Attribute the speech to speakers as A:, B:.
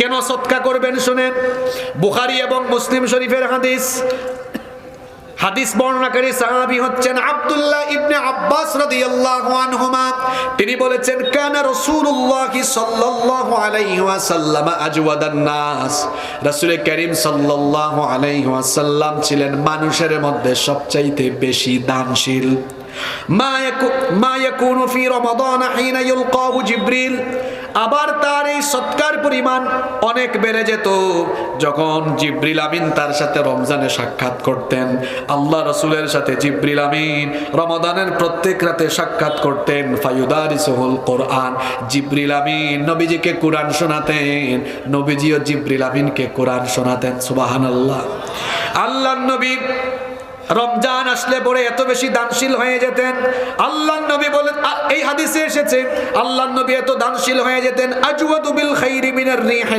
A: কেন সৎকা করবেন শুনেন? বুখারি এবং মুসলিম শরীফের হাদিস। হাদিস বর্ণনাকারী সাহাবি হচ্ছেন আব্দুল্লাহ ইবনে আব্বাস রাদিয়াল্লাহু আনহুমা। তিনি বলেছেন, কানা রাসূলুল্লাহ সাল্লাল্লাহু আলাইহি ওয়াসাল্লাম আজওয়াদান নাস রাসূল করিম সাল্লাল্লাহু আলাইহি ওয়াসাল্লাম ছিলেন মানুষের মধ্যে সবচাইতে বেশি দানশীল। মা ইয়াকু, মা ইয়াকুনু ফি রমাদান হিনা ইলকাহু জিবরিল। আবার তার এই সৎকার পরিমাণ অনেক বেড়ে যেত। যখন জিব্রিল আমিন তার সাথে রমজানে সাক্ষাৎ করতেন, আল্লাহ রসুলের সাথে জিব্রিল আমিন রমাদানের প্রত্যেক রাতে সাক্ষাৎ করতেন ফায়ুদারিসুল কোরআন। জিব্রিল আমিন নবীজিকে কোরআন শোনাতেন, নবীজিও জিব্রিল আমিনকে কোরআন শোনাতেন সুবাহান আল্লাহ আল্লাহ নবী রমজান আসলে পরে এত বেশি দানশীল হয়ে যেতেন। আল্লাহ নবী বলেন এই হাদিসে এসেছে আল্লাহ নবী এত দানশীল হয়ে যেতেন আজুয়াদুবিল খাইরি মিনার রিহ।